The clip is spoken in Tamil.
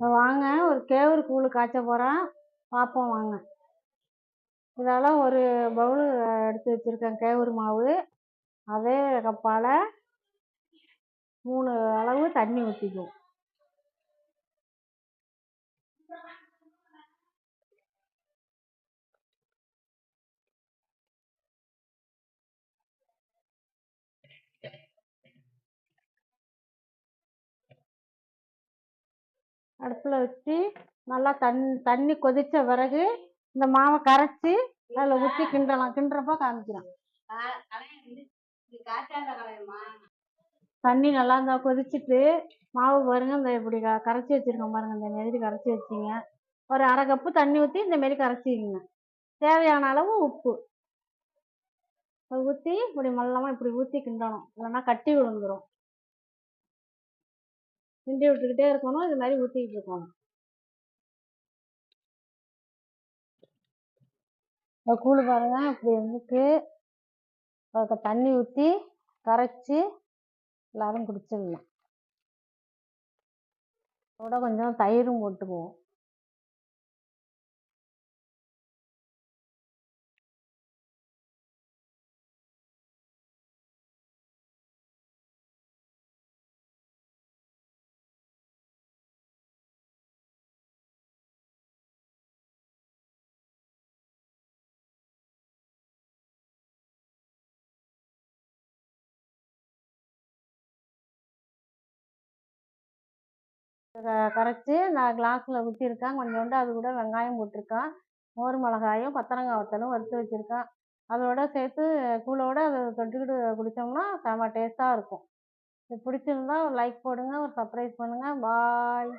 வாங்க ஒரு கேவுரு கூழ் காய்ச்ச போகிறோம் பார்ப்போம் வாங்க. இதெல்லாம் ஒரு பவுல் எடுத்து வச்சுருக்கேன் கேவுரு மாவு. அதே கப்பால் மூணு அளவு தண்ணி ஊற்றிக்குவோம் அடுப்பில் வச்சு நல்லா தண் தண்ணி கொதித்த பிறகு இந்த மாவை கரைச்சி அதில் ஊற்றி கிண்டலாம். கிண்டுறப்ப காமிக்கிறேன். தண்ணி நல்லா இருந்தா கொதிச்சுட்டு மாவு பாருங்க இந்த இப்படி க- கரைச்சி வச்சிருக்கோம் பாருங்க இந்த மாதிரி கரைச்சி வச்சிங்க. ஒரு அரை கப்பு தண்ணி ஊற்றி இந்த மாரி கரைச்சிக்கங்க தேவையான அளவு உப்பு. அதை ஊற்றி இப்படி மல்லமாக இப்படி ஊற்றி கிண்டணும். இல்லைன்னா கட்டி விழுந்துடும் கிண்டி விட்டுக்கிட்டே இருக்கணும். இது மாதிரி ஊற்றிக்கிட்டு இருக்கணும். இந்த கூழ் பாருங்க. இப்படி இருந்துட்டு அதுக்கு தண்ணி ஊற்றி கரைச்சி எல்லாரும் குடிச்சிடலாம் கூட கொஞ்சம் தயிரும் போட்டுக்குவோம். கரைச்சி நான் கிளாஸில் ஊற்றிருக்கேன் கொஞ்சோண்டு அது கூட வெங்காயம் போட்டிருக்கேன். மோர் மிளகாயும் கொத்தரங்காய் வத்தலும் வறுத்து வச்சுருக்கேன். அதோட சேர்த்து கூழோடு அதை தொட்டுக்கிட்டு குடித்தோம்னா செம டேஸ்ட்டாக இருக்கும். இது பிடிச்சிருந்தா ஒரு லைக் போடுங்கள் ஒரு சப்ரைஸ் பண்ணுங்கள் பாய்